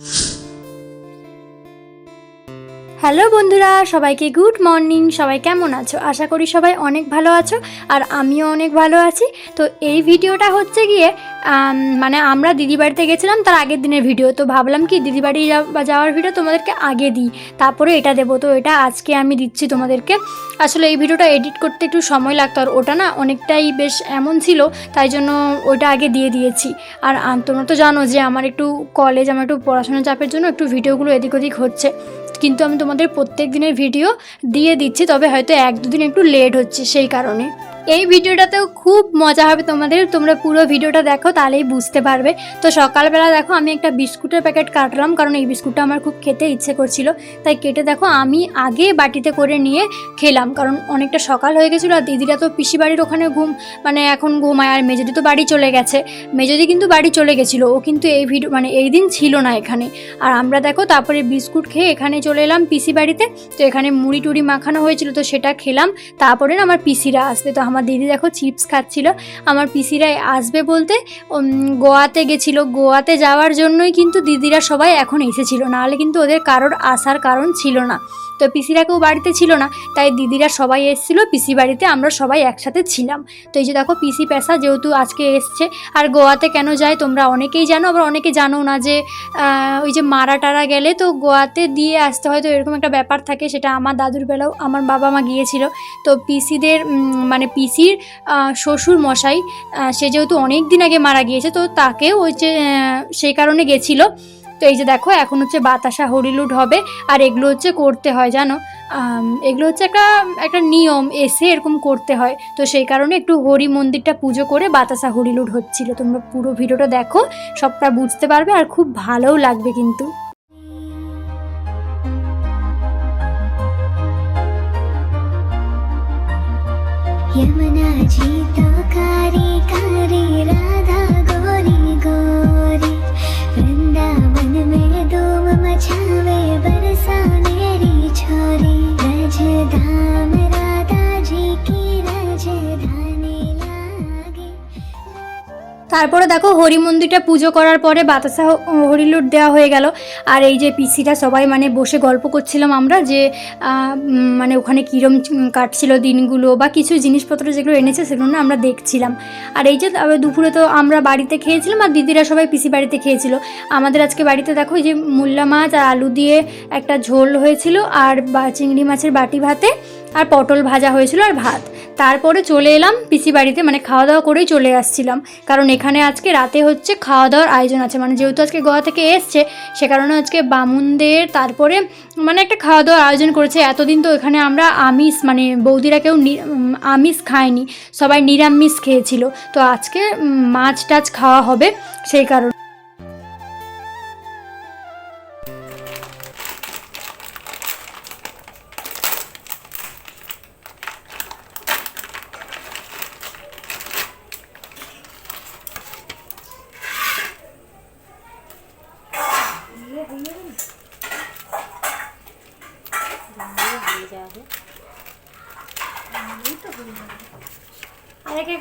you hello বন্ধুরা, সবাইকে good morning. সবাই কেমন আছো? আশা করি সবাই অনেক ভালো আছো আর আমিও অনেক ভালো আছি। তো এই ভিডিওটা হচ্ছে গিয়ে মানে আমরা দিদি বাড়িতে গেছিলাম তার আগের দিনের ভিডিও। তো ভাবলাম কি দিদি বাড়ি যাওয়ার ভিডিও তোমাদেরকে আগে দিই, তারপরে এটা দেবো। তো এটা আজকে আমি দিচ্ছি তোমাদেরকে। আসলে এই ভিডিওটা এডিট করতে একটু সময় লাগতো আর ওটা না অনেকটাই বেশ এমন ছিল, তাই জন্য ওইটা আগে দিয়ে দিয়েছি। আর তোমরা তো জানো যে আমার একটু কলেজ আমার একটু পড়াশোনার চাপের জন্য একটু ভিডিওগুলো এদিক ওদিক হচ্ছে। কিন্তু আমি তোমাদের প্রত্যেক দিনের ভিডিও দিয়ে দিচ্ছি, তবে হয়তো এক দুদিন একটু লেট হচ্ছে সেই কারণে। এই ভিডিওটাতেও খুব মজা হবে তোমাদের। তোমরা পুরো ভিডিওটা দেখো, তাহলেই বুঝতে পারবে। তো সকালবেলা দেখো, আমি একটা বিস্কুটের প্যাকেট কাটলাম, কারণ এই বিস্কুটটা আমার খুব খেতে ইচ্ছে করছিল। তাই কেটে দেখো, আমি আগে বাটিতে করে নিয়ে খেলাম, কারণ অনেকটা সকাল হয়ে গেছিল, আর দিদিরা তো পিসি বাড়ির ওখানে ঘুম মানে এখন ঘুমায়, আর মেজদি তো বাড়ি চলে গেছে। মেজদি কিন্তু বাড়ি চলে গেছিল, ও কিন্তু এই ভিডিও মানে এই দিন ছিল না এখানে। আর আমরা দেখো, তারপরে বিস্কুট খেয়ে এখানে চলে এলাম পিসি বাড়িতে। তো এখানে মুড়ি টুড়ি মাখানো হয়েছিল, তো সেটা খেলাম। তারপরে না আমার পিসিরা আসবে, তো আমার দিদি দেখো চিপস খাচ্ছিল। আমার পিসিরা আসবে বলতে গোয়াতে গেছিল। গোয়াতে যাওয়ার জন্যই কিন্তু দিদিরা সবাই এখন এসেছিল। নাহলে কিন্তু ওদের কারোর আসার কারণ ছিল না। তো পিসিরা কেউ বাড়িতে ছিল না, তাই দিদিরা সবাই এসেছিল, পিসি বাড়িতে আমরা সবাই একসাথে ছিলাম। তো এই যে দেখো পিসি পেশা যেহেতু আজকে এসছে, আর গোয়াতে কেন যায় তোমরা অনেকেই জানো, আবার অনেকে জানো না যে ওই যে মারা টারা গেলে তো গোয়াতে দিয়ে আসতে হয়। তো এরকম একটা ব্যাপার থাকে, সেটা আমার দাদুর বেলাও আমার বাবা মা গিয়েছিল। তো পিসিদের মানে পিসির শ্বশুর মশাই সে যেহেতু অনেক দিন আগে মারা গিয়েছে, তো তাকেও ওই যে সেই কারণে গেছিল। তো এই যে দেখো, এখন হচ্ছে বাতাসা হরিলুট হবে, আর এগুলো হচ্ছে করতে হয়, জানো? এগুলো হচ্ছে একটা একটা নিয়ম, এসে এরকম করতে হয়। তো সেই কারণে একটু হরি মন্দিরটা পুজো করে বাতাসা হরিলুট হচ্ছিল। তোমরা পুরো ভিডিওটা দেখো, সবটা বুঝতে পারবে, আর খুব ভালোও লাগবে কিন্তু। यमुना जी तो कारी कारी राधा তারপরে দেখো হরি মন্দিরটা পুজো করার পরে বাতাসা হরিলুট দেওয়া হয়ে গেল। আর এই যে পিসিটা সবাই মানে বসে গল্প করছিলাম আমরা যে মানে ওখানে কীরম কাটছিল দিনগুলো বা কিছু জিনিসপত্র যেগুলো এনেছে সেগুলো না আমরা দেখছিলাম। আর এই যে দুপুরে তো আমরা বাড়িতে খেয়েছিলাম আর দিদিরা সবাই পিসি বাড়িতে খেয়েছিল। আমাদের আজকে বাড়িতে দেখো যে মূল্লা মাছ আর আলু দিয়ে একটা ঝোল হয়েছিল আর চিংড়ি মাছের বাটি ভাতে আর পটল ভাজা হয়েছিল আর ভাত। তারপরে চলে এলাম পিসি বাড়িতে মানে খাওয়া দাওয়া করেই চলে আসছিলাম। কারণ এখানে আজকে রাতে হচ্ছে খাওয়া দাওয়ার আয়োজন আছে। মানে যেহেতু আজকে গোয়া থেকে এসছে, সে কারণে আজকে বামুনদের তারপরে মানে একটা খাওয়া দাওয়ার আয়োজন করেছে। এতদিন তো এখানে আমরা আমিষ মানে বৌদিরা কেউ আমিষ খায়নি, সবাই নিরামিষ খেয়েছিল। তো আজকে মাছ টাছ খাওয়া হবে সেই কারণে।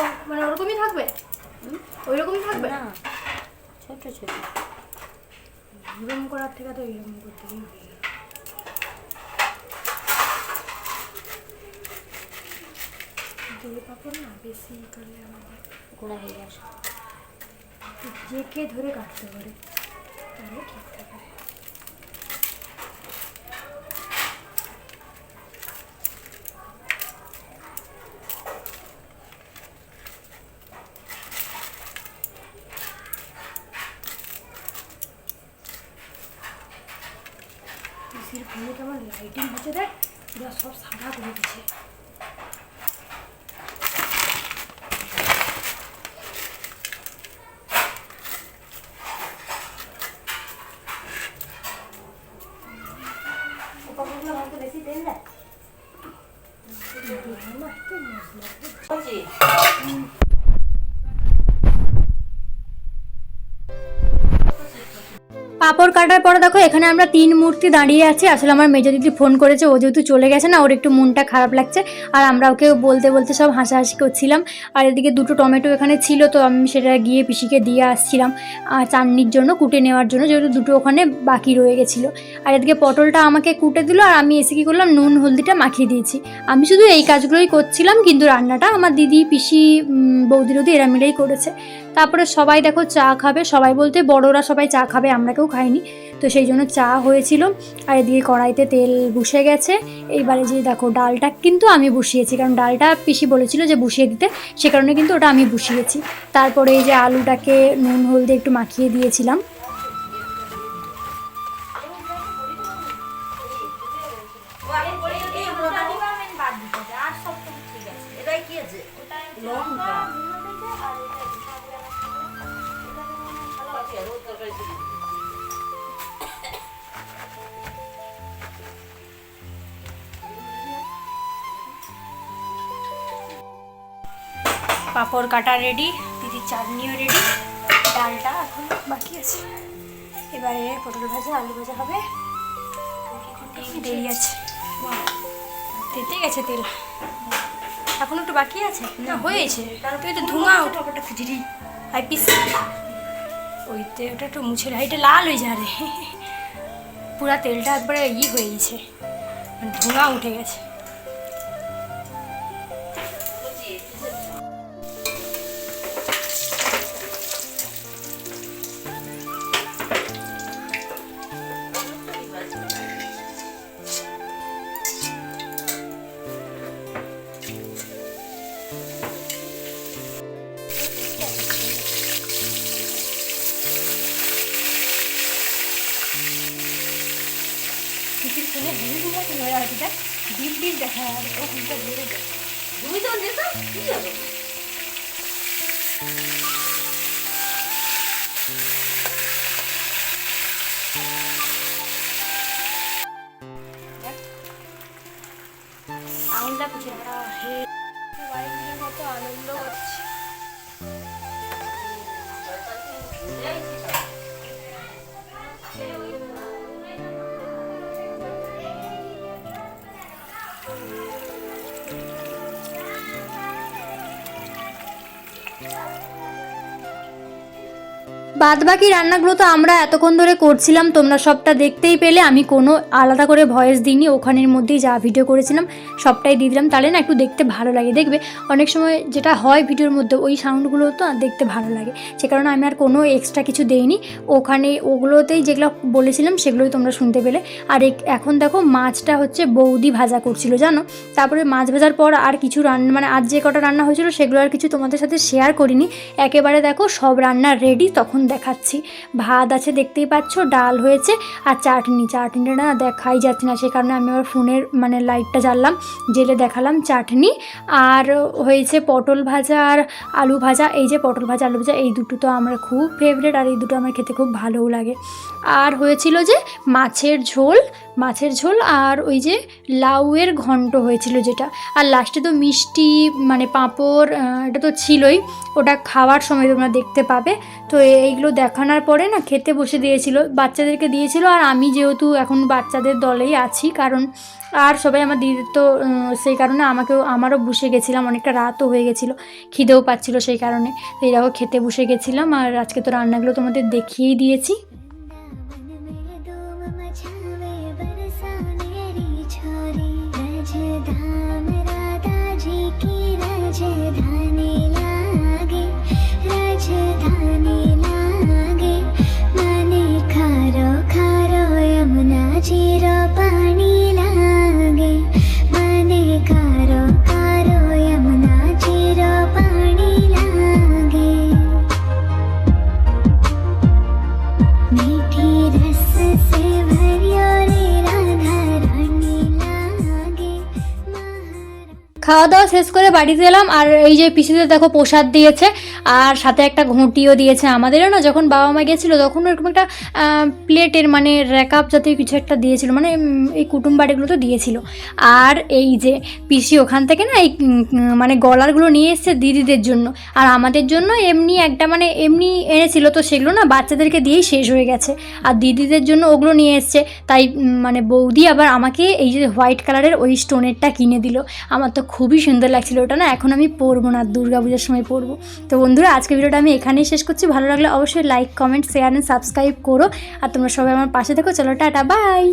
আর মানে ওরকমই থাকবে? ওই রকমই থাকবে? না ছোট ছোট। এরকম করার থেকে তো এরকম করতে পাপড় না বেশি করলে আমাদের গোড়া হয়ে আসে। যে কে ধরে কাটতে পারে। তাহলে ঠিক থাকে পিসির ফোনে কেমন লাইটিং হচ্ছে দেখ পুরো সব সাদা করে দিচ্ছে। পাপড় কাটার পরে দেখো, এখানে আমরা তিন মূর্তি দাঁড়িয়ে আছি। আসলে আমার মেজো দিদি ফোন করেছে, ও যেহেতু চলে গেছে না, ওর একটু মনটা খারাপ লাগছে। আর আমরা ওকে বলতে বলতে সব হাসাহাসি করছিলাম। আর এদিকে দুটো টমেটো এখানে ছিল, তো আমি সেটা গিয়ে পিসিকে দিয়ে আসছিলাম চাটনির জন্য, কুটে নেওয়ার জন্য, যেহেতু দুটো ওখানে বাকি রয়ে গেছিল। আর এদিকে পটলটা আমাকে কুটে দিল, আর আমি এসে কী করলাম, নুন হলদিটা মাখিয়ে দিয়েছি। আমি শুধু এই কাজগুলোই করছিলাম, কিন্তু রান্নাটা আমার দিদি, পিসি বৌদি, রৌদি, এরা মিলেই করেছে। তারপরে সবাই দেখো চা খাবে, সবাই বলতে বড়রা সবাই চা খাবে, আমরা কেউ খাইনি। তো সেই জন্য চা হয়েছিল, আর এদিকে কড়াইতে তেল বসে গেছে। এইবারে যে দেখো, ডালটা কিন্তু আমি বসিয়েছি, কারণ ডালটা পিসি বলেছিল যে বসিয়ে দিতে, সে কারণে কিন্তু ওটা আমি বসিয়েছি। তারপরে এই যে আলুটাকে নুন, হলদি একটু মাখিয়ে দিয়েছিলাম। পাঁপড় কাটা রেডি দিদির চাটনিও রেডি ডালটা এখন বাকি আছে। এবারে পটল ভাজা আলু ভাজা হবে। দেরি আছে। তেতে গেছে তেল। এখন একটু বাকি আছে? না হয়েছে। তুই তো ধোঁয়া ওটা ওটা খুঁজিরি হাই পিস। ওইতে ওটা একটু মুছে হাইটা লাল হয়ে যা রে পুরা তেলটা একবারে ই হয়ে গেছে। মানে ধোঁয়া উঠে গেছে। আর ওখানটা বেরো তুমি তো কি বাদ বাকি রান্নাগুলো তো আমরা এতক্ষণ ধরে করছিলাম, তোমরা সবটা দেখতেই পেলে। আমি কোনো আলাদা করে ভয়েস দিইনি, ওখানের মধ্যেই যা ভিডিও করেছিলাম, সবটাই দিয়ে দিলাম। তাহলে না একটু দেখতে ভালো লাগে, দেখবে? অনেক সময় যেটা হয় ভিডিওর মধ্যে, ওই সাউন্ডগুলো তো দেখতে ভালো লাগে। সে কারণে আমি আর কোনো এক্সট্রা কিছু দেইনি। ওখানে ওগুলোতেই যেগুলো বলেছিলাম, সেগুলোই তোমরা শুনতে পেলে। আর এখন দেখো মাছটা হচ্ছে বৌদি ভাজা করছিল, জানো? তারপরে মাছ ভাজার পর আর কিছু রান্না মানে আজ যে কটা রান্না হয়েছিল, সেগুলো আর কিছু তোমাদের সাথে শেয়ার করিনি। একেবারে দেখো সব রান্না রেডি তখন দেখাচ্ছি। ভাত আছে দেখতেই পাচ্ছ, ডাল হয়েছে আর চাটনি। চাটনিটা না দেখাই যাচ্ছে না, সে কারণে আমি আমার ফোনের মানে লাইটটা জ্বাললাম, জেলে দেখালাম চাটনি। আর হয়েছে পটল ভাজা আর আলু ভাজা। এই যে পটল ভাজা, আলু ভাজা, এই দুটো তো আমার খুব ফেভারেট আর এই দুটো আমার খেতে খুব ভালোও লাগে। আর হয়েছিল যে মাছের ঝোল মাছের ঝোল আর ওই যে লাউয়ের ঘন্ট হয়েছিল যেটা। আর লাস্টে তো মিষ্টি মানে পাঁপড় এটা তো ছিলই, ওটা খাওয়ার সময় তোমরা দেখতে পাবে। তো এইগুলো দেখানোর পরে না খেতে বসে দিয়েছিল, বাচ্চাদেরকে দিয়েছিল আর আমি যেহেতু এখন বাচ্চাদের দলেই আছি, কারণ আর সবাই আমার দিদির তো সেই কারণে আমাকেও, আমারও বসে গেছিলাম, অনেকটা রাতও হয়ে গেছিল, খিদেও পাচ্ছিল সেই কারণে। এই দেখো খেতে বসে গেছিলাম আর আজকে তো রান্নাগুলো তোমাদের দেখিয়েই দিয়েছি। খাওয়া দাওয়া শেষ করে বাড়িতে এলাম, আর এই যে পিসিতে দেখো প্রসাদ দিয়েছে, আর সাথে একটা ঘুঁটিও দিয়েছে আমাদেরও না, যখন বাবা মা গেছিল তখন এরকম একটা প্লেটের মানে র্যাকআপ জাতীয় কিছু একটা দিয়েছিল মানে এই কুটুম বাড়িগুলো তো দিয়েছিল। আর এই যে পিসি ওখান থেকে না, এই মানে গলারগুলো নিয়ে এসছে দিদিদের জন্য, আর আমাদের জন্য এমনি একটা মানে এমনি এনেছিল, তো সেগুলো না বাচ্চাদেরকে দিয়েই শেষ হয়ে গেছে। আর দিদিদের জন্য ওগুলো নিয়ে এসছে, তাই মানে বৌদি আবার আমাকে এই যে হোয়াইট কালারের ওই স্টোনেরটা কিনে দিল, আমার তো খুবই সুন্দর লাগছিল ওটা না, এখন আমি পরবো না, দুর্গা পূজার সময় পরবো তো বন্ধুরা আজকে ভিডিওটা আমি এখানেই শেষ করছি। ভালো লাগলে অবশ্যই like comment share and subscribe করো। আর তোমরা সবাই আমার পাশে থেকো। চলো, টাটা বাই